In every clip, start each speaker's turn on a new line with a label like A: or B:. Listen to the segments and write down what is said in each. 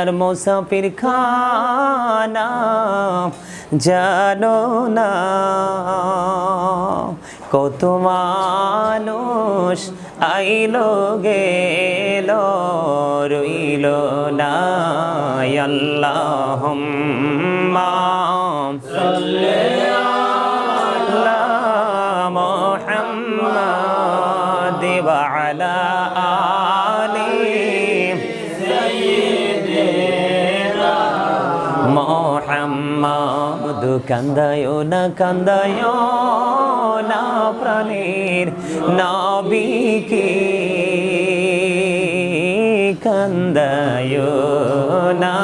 A: দুনিয়ার মোসাফির খানা জানো না কত মানুষ আইলো গেল রইল না আল্লাহ মোহাম্মদ কান্দায় না কান্দায় না প্রাণের নবীকে কান্দায় না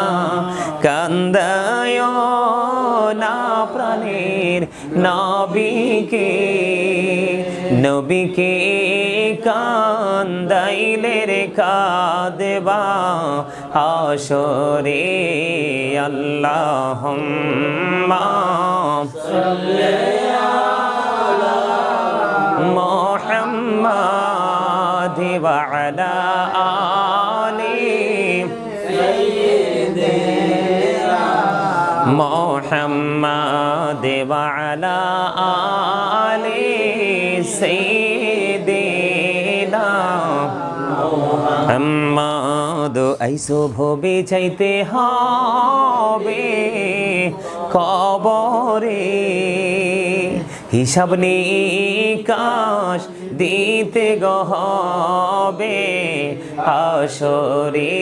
A: কান্দায় না প্রাণের নবীকে। নবীকে কান্দাইলে রে কাদেবা হাসরে আল্লাহ মোহাম্মদ আলা আলা সেদিনা। মোহাম্মদ আইসো ভবে চাইতে হবে কবরে। হিসাব নিকাশ দিতে গহবে আসরে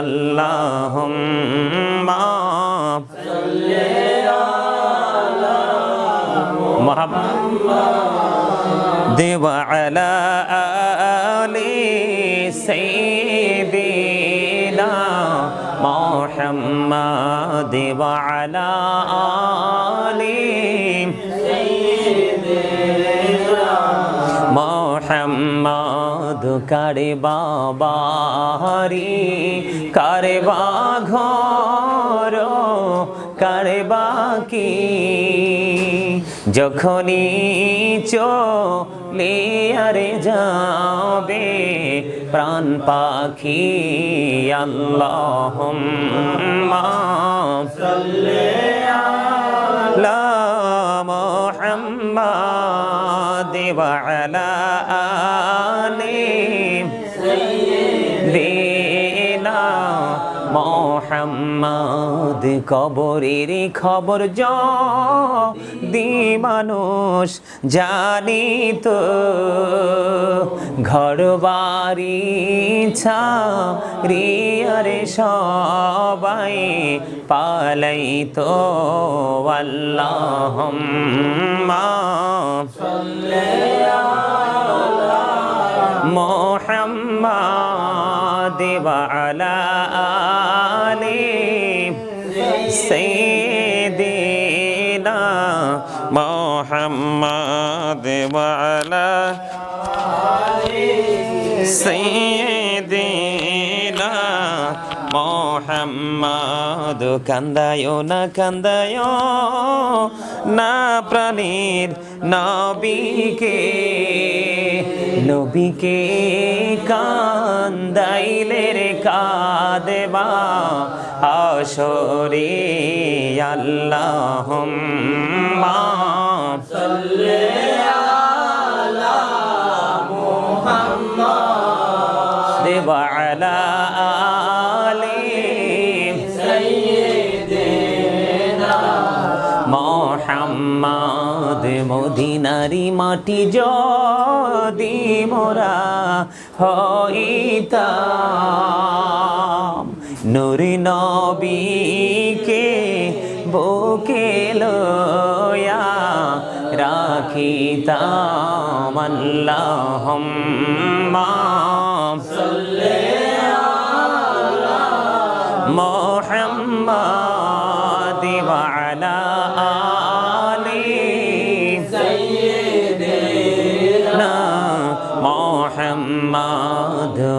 A: আল্লাহ মহাম্মা দেব আলা আলি سيدنا محمد وعلى آل মোহাম্মদ কারে বাবারি কারে বা ঘর কারে বাকি যখনই চলে লিয়ারে যাবে প্রাণ পাখি আল্লাহ মা মোহাম্মদ দেওয়ালা মোহাম্মদ কবরের খবর জ মানুষ জানিত ঘর বাড়ি ছিয়ারে সবাই পালাইত। আল্লাহ মোহাম্মদ দেবা سيدنا محمد وعلى سيدنا মোহাম্মদ কান্দায় না কান্দায় না প্রাণীর নবীকে নবীকে কান্দাইলে রে কাদেবা আসরে আল্লাহ দেব মদিনারি মাটি যদি মোরা হইতাম নুরি নবীকে বুকে লয়া রাখিতাম। আল্লাহুম্মা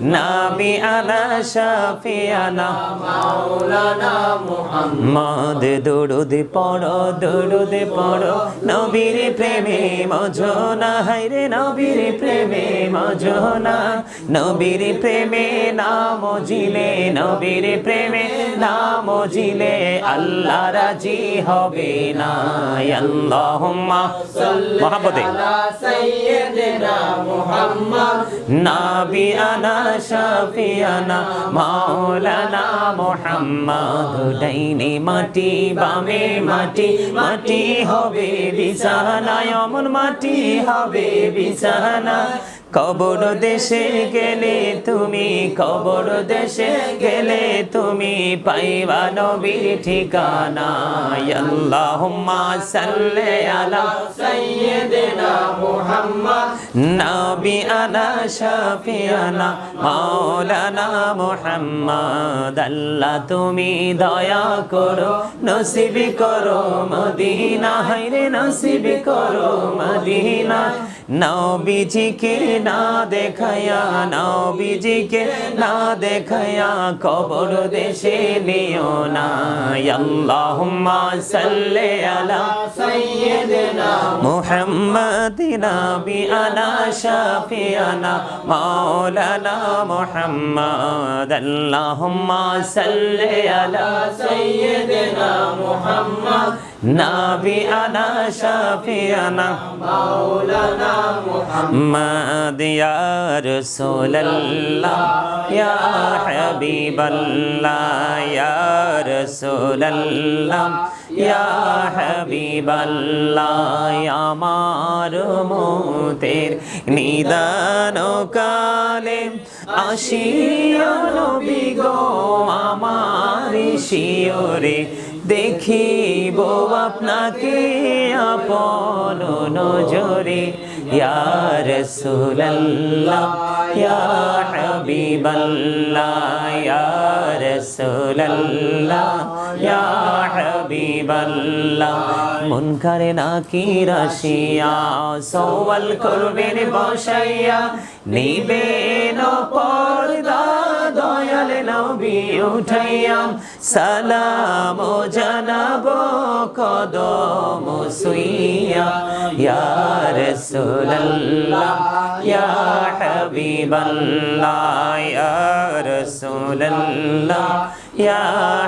A: নাবি আনা শাফিয়ানা
B: মাওলানা মুহাম্মদ।
A: দুরুদ পড়ো দুরুদ পড়ো। নবীর প্রেমে মজনা হাইরে নবীর প্রেমে মজনা নবীর প্রেমে নাম জিলে নবীর প্রেমে নাম জিলে। আল্লাহ রাজি হবে না আল্লাহুম্মা মহাব্বতে নাবি আনা শাফিয়ানা মাওলানা মোহাম্মদ মাটি বামে মাটি মাটি হবে বিছানা অমন মাটি হবে বিছানা কবর দেশে গেলে তুমি, কবর দেশে গেলে তুমি পাইবা নবীর ঠিকানা আল্লাহুম্মা সাল্লি আল্লাহ তুমি দয়া করো, নসিব করো মদিনা হাইরে নসিব করো মদিনা। নবীজিকে না দেখায়া, নবীজিকে না দেখায়া কবর দেশে নিও না আল্লাহুম্মা সাল্লি আলা
B: সাইয়্যিদিনা
A: মুহাম্মাদিন নবী আলা শাফিয়ানা মাওলানা মুহাম্মাদ। আল্লাহুম্মা সাল্লি আলা
B: সাইয়্যিদিনা মুহাম্মাদ।
A: নাবিয়ানা শাফিয়ানা
B: মাওলানা মুহাম্মদ
A: ইয়া রাসূলুল্লাহ, ইয়া হাবিবাল্লাহ, ইয়া রাসূলুল্লাহ, ইয়া হাবিবাল্লাহ, আমার মোতের নিদান কালে আসিয়া নবী আমার শিওরে দেখিব আপনাকে আপন নজরে। ইয়া রাসূলুল্লাহ, ইয়া হাবিবাল্লাহ, ইয়া রাসূলুল্লাহ, ইয়া হাবিবাল্লাহ। মুনকারে নাকির আসিয়া সওয়াল করবেন বসাইয়া, নিবেন পর্দা দয়াল নবী উঠাইয়া, সালাম জানাব কদম সুইয়া, ইয়া রাসূলুল্লাহ, ইয়া হাবিবাল্লাহ, ইয়া রাসূলুল্লাহ, ইয়া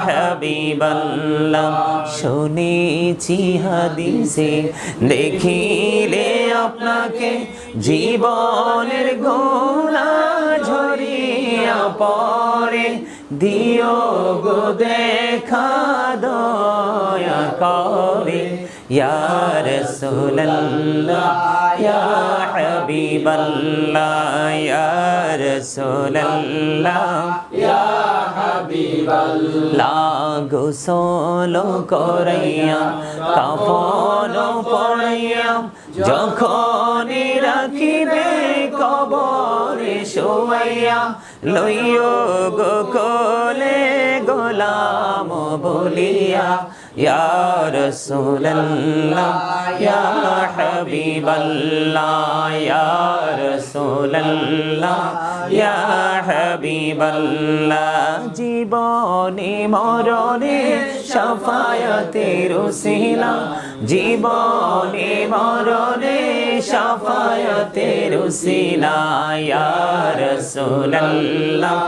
A: হাবিবাল্লাহ। শুনেছি হাদিসে, দেখিলে আপনাকে জীবনের গোলা পরে দিও গো দেখা দয়া করে। ইয়া রাসূলুল্লাহ, ইয়া হাবিবাল্লাহ, ইয়া রাসূলুল্লাহ,
B: ইয়া হাবিবাল্লাহ।
A: লাগো সোলো করাইয়া কাফন পড়াইয়া যখন রাখিবে কবরে শোয়াইয়া লইও গো কোলে গোলাম বলিয়া, ইয়া রাসূলুল্লাহ, ইয়া হাবিবাল্লাহ, ইয়া রাসূলুল্লাহ, ইয়া হাবিবাল্লাহ। জীবনে মরণে সাফায়াতের উসিলা, জীবনে মরণে সাফায়াতের উসিলা ইয়া রাসূলুল্লাহ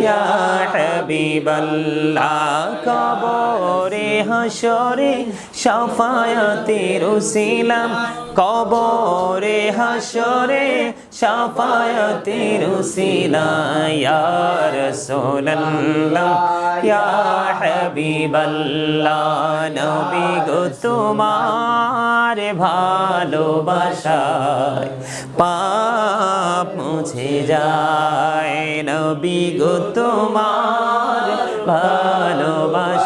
A: ইয়া হাবিবাল্লাহ কবরে হাসরে সাফায়াতের উসিলা কবরে হাসরে সাফায়াতের উসিলা ইয়া রাসূলুল্লাহ, ইয়া নবী গো তোমার ভালোবাসায় পাপ মুছে যায়, নবী গো তোমার ভালোবাসায়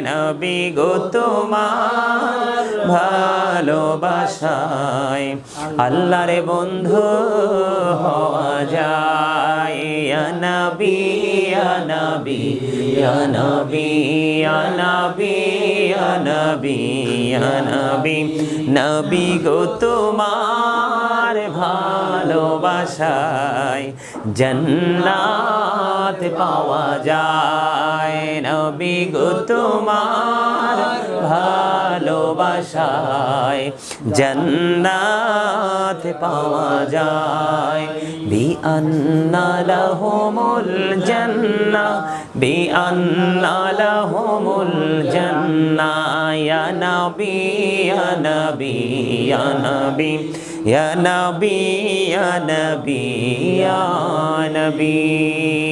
A: নবী ভালোবাসায় আল্লাহর বন্ধু হওয়া যায়। নবী গো তোমার ভালোবাসায় জন্নাত পাওয়া যায়। নবী গো, তোমার ভালোবাসায় জন্নাত পাওয়া যায়। বি আন্না লাহুমুল জান্নাহ বি আন্না লাহুমুল জান্নাহ ইয়া নবী ইয়া নবী নবী, ইয়া নবী ইয়া নবী ইয়া নবী।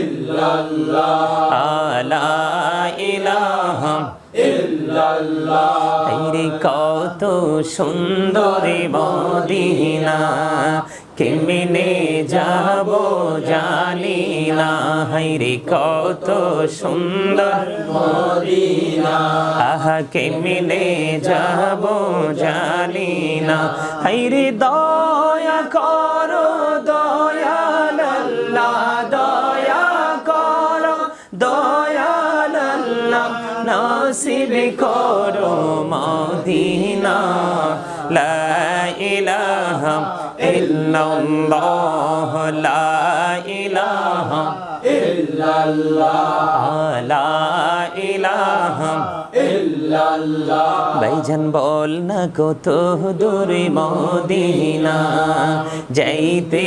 A: রে কত সুন্দর মদিনা কেমনে যাব জানি না। হাইরে কত সুন্দর
B: মদিনা।
A: আহ কেমনে যাব জানি না। হাইরে দয়া কর মদিনা লা ইলাহা ইল্লাল্লাহ লা ইলাহা
B: ইল্লাল্লাহ
A: লা ইলাহা ভাইজান বল না কত দূরে মদিনা, যাইতে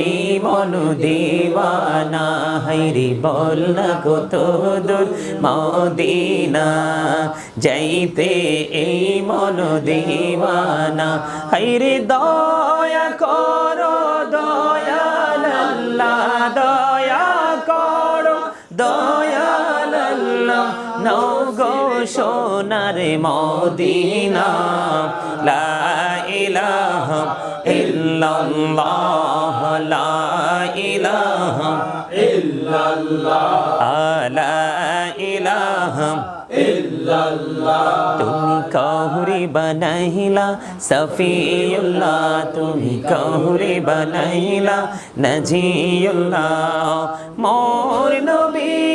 A: এই মন দিবানা হাইরি বল না কত দূর মদিনা, যাইতে এই মন দিবানা হাইরে দয়া করো, দয়াল আল্লাহ, দয়া আল্লাহ নও গো সোনার মদিনা, লা ইলাহা ইল্লাল্লাহ, লা ইলাহা
B: ইল্লাল্লাহ
A: লা ইলাহা তুমি কহুরি বানাইলা, সফিউল্লাহ। তুমি কহুরি বানাইলা, নজিউল্লাহ। মোর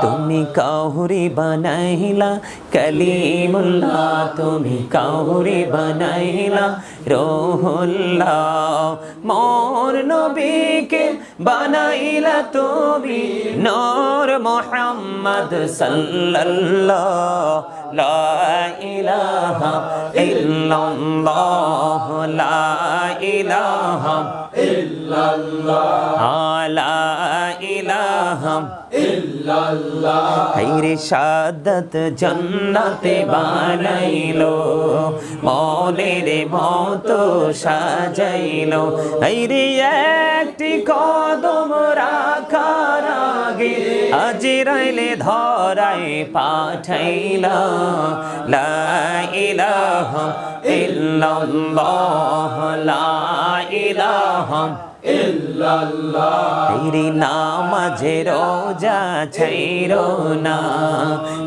A: তুমি কাহুরি বানাইলা, কলিমুল্লাহ। তুমি কাহুরি বানাইলা, রোহুল্লাহ। মোর নবীকে বানাইলা তুমি নূর মুহাম্মদ সাল্লাল্লাহ। লা ইলাহা ইল্লাল্লাহ, লা ইলাহা
B: ইল্লাল্লাহ
A: লা ইলাহা
B: ইল্লাল্লাহ।
A: হাইরে সাদত জন্নাতে বানাইলো মনের মত সাজাইলো। হাইরে একটি কদম রাখার আগে আজিরাইলে ধরায় পাঠাইলা। লা ইলাহা ইল্লাল্লাহ লা ইলাহা তেরি নামাজে রোজা ছাইরো না।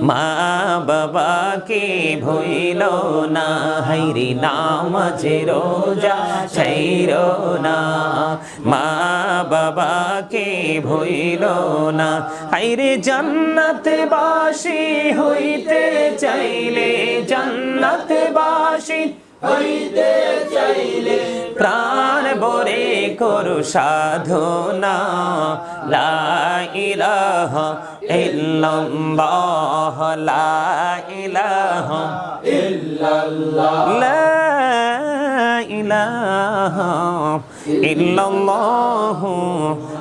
A: মা বাবাকে ভইল না। হাইরি নামাজে রোজা ছাইরো না। মা বাবাকে ভইল না। হাইরে জান্নাত বাসি হইতে চাইলে জান্নাত বাসি
B: হইতে চাইলে
A: প্রাণ বরে করু সাধনা। লা ইলাহা ইল্লাল্লাহ লা ইলাহা
B: illallah,
A: লা ইল্লাল্লাহ।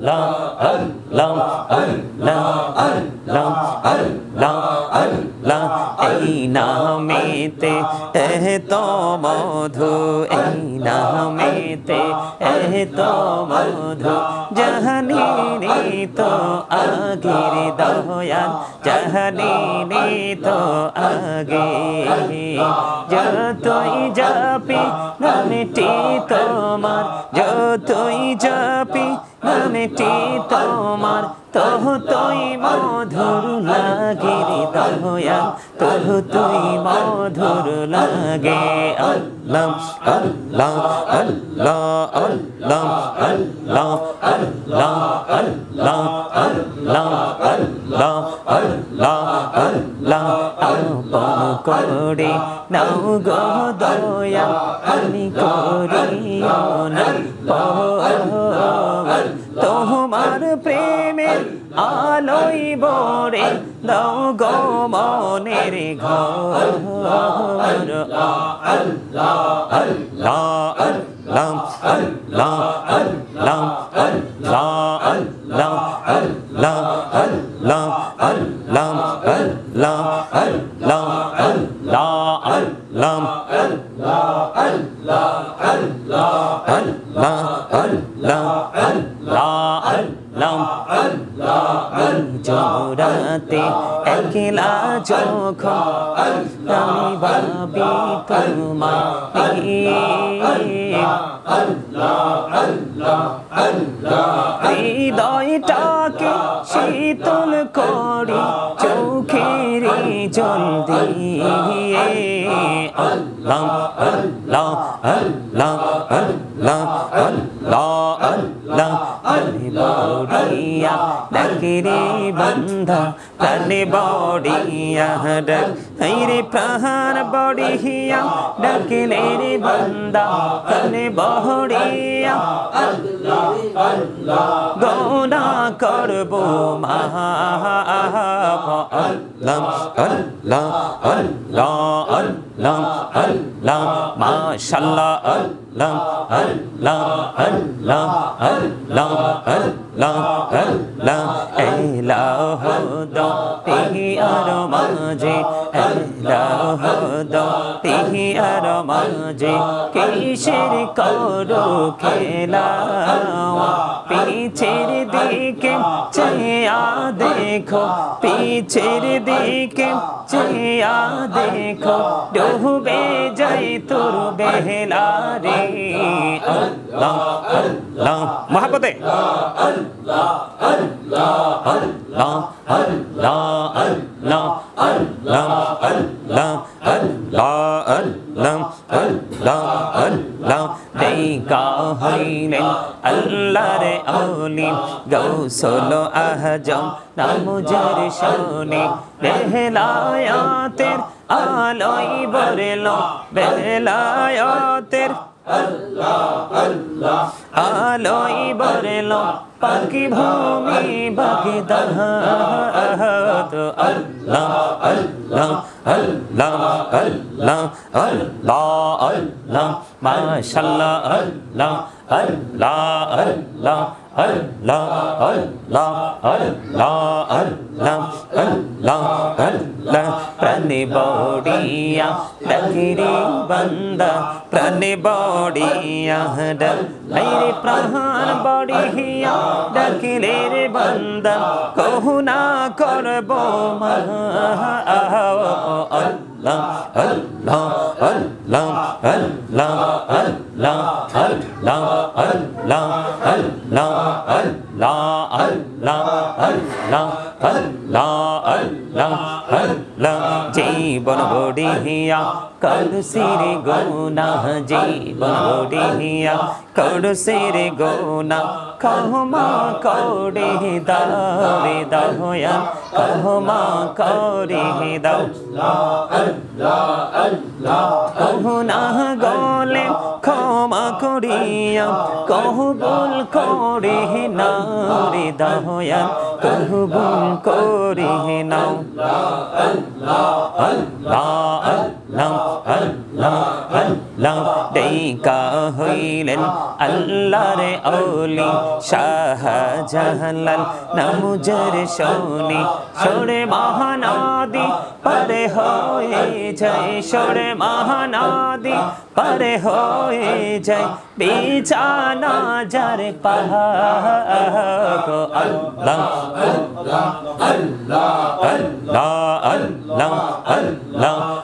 A: আল্লাহ আল্লাহ আল্লাহ আল্লাহ আল্লাহ এই নামেতে, এহ তো মধু। এই নামেতে, এহ তো মধু। জাহানি তো আগের দয়াল। জাহানি তো আগে। যতই যাপি, নামটি তোমার। যতই যাপি নামটি তোমার তহ তুই মধুর লাগে রে দয়া তহ তুই মধুর লাগে আল্লাহ আল্লাহ আল্লাহ আল্লাহ আল্লাহ আল্লাহ আল্লাহ আল্লাহ আল্লাহ আল্লাহ আল্লাহ আপন করে নাও গো দয়া আমি করিও না পার। তোমার প্রেমের আলোই বরে দাও গো মনের ঘর লাম আল লাম আল লাম আল লা আল লাম আল লা আল লা আল লা আল লা আল লা আল লা আল লাম আল লা আল জোড়াতে একলা যখন আমি ভাবি তোমাকে হৃদয়টাকে শীত জন দিয়ে। আল্লাহ আল্লাহ আল্লাহ আল্লাহ আল্লাহ আল্লাহ বড়িয়া ডাকিরে বন্ধা তালে বড়িয়া ডাকিরে প্রহার বড়িয়া, ডাকিলে রে বন্দা তালে বড়িয়া। আল্লাহ করব মহা আল্লাহ আল্লাহ আল্লাহ আল্লাহ আল্লাহ আল্লাহ আল্লাহ আল্লাহ আল্লাহ আল্লাহ এলাহ দো তিহি আর মাঝে এলাহ আর মাঝে কিসের করো খেলা? পিছের দিকে চেয়া দেখো পিছের দিকে চেয়া দেখো ডুবে যাই তোর বেহলা রে। আল্লাহ আল্লাহ মহাপতে আল্লাহ আল্লাহ আল্লাহ। হইলেন আল্লাহর অলি গৌসল আহজম নামুজার শনি। বেহলায়াতের আলোই বরল বেহলায়াতের আলোই বরেল পাখি ভূমি বাকি দাহাত আল্লাহ আল্লাহ আল্লাহ আল্লাহ আল্লাহ আল্লাহ মাশাল্লাহ আল্লাহ আল্লাহ আল্লাহ আল্লাহ আল্লাহ আল্লাহ আল্লাহ আল্লাহ আল্লাহ প্রাণে বড়িয়া ডাকিরে বান্দা প্রাণে বড়িয়া ডাক রে প্রাণ বড়িয়া ডাকিলে রে বান্দা কহু না করব মা আল্লাহ আল্লাহ আল্লাহ লাম আল লাম আল লাম আল লাম আল লাম আল লাম আল লা আল লাম আল লাম আল্লাহ আল্লাহ আল্লাহ, জীবন বড়িয়া করসির গোনা জীবন বড়িয়া করসির গোনা কহমা করে দাও, রে দয়া কহমা করে দাও। কহুনা গলে ক্ষমা করিয়া, কহবুল করে নাও, রে দয়া কহবুল করে নাও আল্লাহ আল্লাহ আল্লাহ আল্লাহ ডেকা হইলেন আল্লাহ রে অলি শাহ জাহালাল নামুজের শোনি সরে মহানদী পারে হয়ে যায়, সরে মহানদী পারে হয়ে যায়। বিছানা যার পাহাড়, আল্লাহ আল্লাহ আল্লাহ আল্লাহ আল্লাহ আল্লাহ।